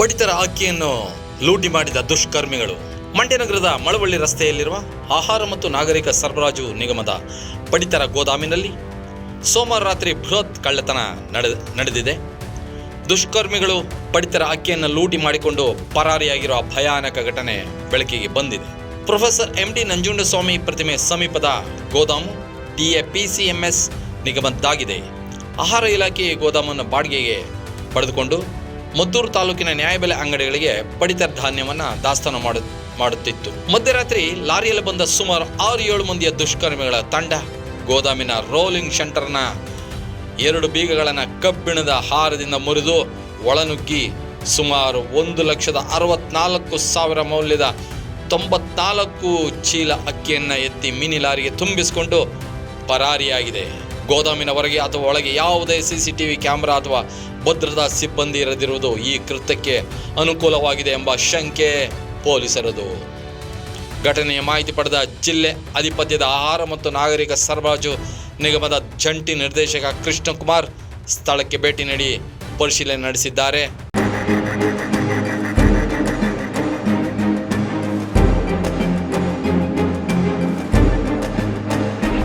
ಪಡಿತರ ಅಕ್ಕಿಯನ್ನು ಲೂಟಿ ಮಾಡಿದ ದುಷ್ಕರ್ಮಿಗಳು. ಮಂಡ್ಯ ನಗರದ ಮಳವಳ್ಳಿ ರಸ್ತೆಯಲ್ಲಿರುವ ಆಹಾರ ಮತ್ತು ನಾಗರಿಕ ಸರಬರಾಜು ನಿಗಮದ ಪಡಿತರ ಗೋದಾಮಿನಲ್ಲಿ ಸೋಮವಾರ ರಾತ್ರಿ ಬೃಹತ್ ಕಳ್ಳತನ ನಡೆ, ನಡೆದಿದೆ. ದುಷ್ಕರ್ಮಿಗಳು ಪಡಿತರ ಅಕ್ಕಿಯನ್ನು ಲೂಟಿ ಮಾಡಿಕೊಂಡು ಪರಾರಿಯಾಗಿರುವ ಭಯಾನಕ ಘಟನೆ ಬೆಳಕಿಗೆ ಬಂದಿದೆ. ಪ್ರೊಫೆಸರ್ ಎಂ ಡಿ ನಂಜುಂಡಸ್ವಾಮಿ ಪ್ರತಿಮೆ ಸಮೀಪದ ಗೋದಾಮು ಟಿಎಪಿಸಿಎಂಎಸ್ ನಿಗಮದ್ದಾಗಿದೆ. ಆಹಾರ ಇಲಾಖೆ ಗೋದಾಮನ್ನು ಬಾಡಿಗೆಗೆ ಪಡೆದುಕೊಂಡು ಮದ್ದೂರು ತಾಲೂಕಿನ ನ್ಯಾಯಬೆಲೆ ಅಂಗಡಿಗಳಿಗೆ ಪಡಿತರ ಧಾನ್ಯವನ್ನು ದಾಸ್ತಾನು ಮಾಡು, ಮಾಡುತ್ತಿತ್ತು. ಮಧ್ಯರಾತ್ರಿ ಲಾರಿಯಲ್ಲಿ ಬಂದ ಸುಮಾರು ಆರು ಏಳು ಮಂದಿಯ ದುಷ್ಕರ್ಮಿಗಳ ತಂಡ ಗೋದಾಮಿನ ರೋಲಿಂಗ್ ಶೆಂಟರ್ನ ಎರಡು ಬೀಗಗಳನ್ನು ಕಬ್ಬಿಣದ ಹಾರದಿಂದ ಮುರಿದು ಒಳನುಗ್ಗಿ ಸುಮಾರು ಒಂದು ಲಕ್ಷದ ಅರವತ್ನಾಲ್ಕು ಸಾವಿರ ಮೌಲ್ಯದ ತೊಂಬತ್ನಾಲ್ಕು ಚೀಲ ಅಕ್ಕಿಯನ್ನು ಎತ್ತಿ ಮಿನಿ ಲಾರಿಗೆ ತುಂಬಿಸಿಕೊಂಡು ಪರಾರಿಯಾಗಿದೆ. ಗೋದಾಮಿನ ಹೊರಗೆ ಅಥವಾ ಒಳಗೆ ಯಾವುದೇ C C T V camera ಅಥವಾ ಭದ್ರತಾ ಸಿಬ್ಬಂದಿ ಇರದಿರುವುದು ಈ ಕೃತ್ಯಕ್ಕೆ ಅನುಕೂಲವಾಗಿದೆ ಎಂಬ ಶಂಕೆ ಪೊಲೀಸರದು. ಘಟನೆಯ ಮಾಹಿತಿ ಪಡೆದ ಜಿಲ್ಲೆ ಅಧಿಪತ್ಯದ ಆಹಾರ ಮತ್ತು ನಾಗರಿಕ ಸರಬರಾಜು ನಿಗಮದ ಜಂಟಿ ನಿರ್ದೇಶಕ ಕೃಷ್ಣಕುಮಾರ್ ಸ್ಥಳಕ್ಕೆ ಭೇಟಿ ನೀಡಿ ಪರಿಶೀಲನೆ ನಡೆಸಿದ್ದಾರೆ.